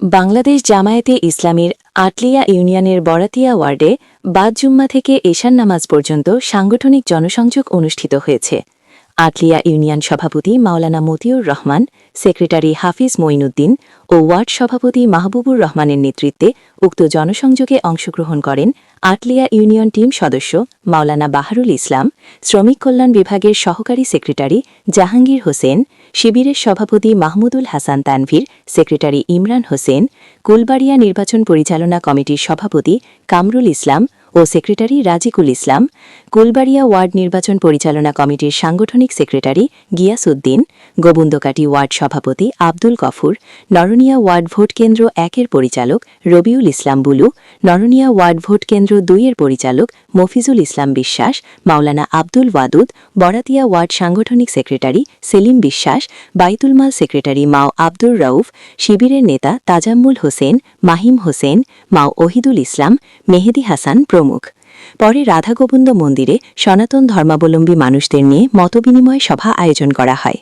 বাংলাদেশ জামায়াতে ইসলামীর আটলিয়া ইউনিয়নের বরাতিয়া ওয়ার্ডে বাদ জুম্মা থেকে এশান নামাজ পর্যন্ত সাংগঠনিক জনসংযোগ অনুষ্ঠিত হয়েছে। আটলিয়া ইউনিয়ন সভাপতি মাওলানা মতিউর রহমান, সেক্রেটারি হাফিজ মঈনুদ্দিন ও ওয়ার্ড সভাপতি মাহবুবুর রহমানের নেতৃত্বে উক্ত জনসংযোগে অংশগ্রহণ করেন আটলিয়া ইউনিয়ন টিম সদস্য মাওলানা বাহারুল ইসলাম, শ্রমিক কল্যাণ বিভাগের সহকারী সেক্রেটারি জাহাঙ্গীর হোসেন শিবিরের সভাপতি মাহমুদুল হাসান তানভীর, সেক্রেটারি ইমরান হোসেন, কুলবাড়িয়া নির্বাচন পরিচালনা কমিটির সভাপতি কামরুল ইসলাম ও সেক্রেটারি রাজিকুল ইসলাম, কুলবাড়িয়া ওয়ার্ড নির্বাচন পরিচালনা কমিটির সাংগঠনিক সেক্রেটারি গিয়াস উদ্দিন গোবুন্দকাটি ওয়ার্ড সভাপতি আব্দুল গফুর, নরনিয়া ওয়ার্ড ভোট কেন্দ্র একের পরিচালক রবিউল ইসলাম বুলু, নরনিয়া ওয়ার্ড ভোট কেন্দ্র দুইয়ের পরিচালক মফিজুল ইসলাম বিশ্বাস, মাওলানা আব্দুল ওয়াদুদ, বরাতিয়া ওয়ার্ড সাংগঠনিক সেক্রেটারি সেলিম বিশ্বাস, বাইতুলমাল সেক্রেটারি মাও আব্দুর রউফ, শিবিরের নেতা তাজাম্মুল হোসেন, মাহিম হোসেন, মাও ওহিদুল ইসলাম, মেহেদি হাসান প্রমুখ। পরে রাধাগোবিন্দ মন্দিরে সনাতন ধর্মাবলম্বী মানুষদের নিয়ে মতবিনিময় সভা আয়োজন করা হয়।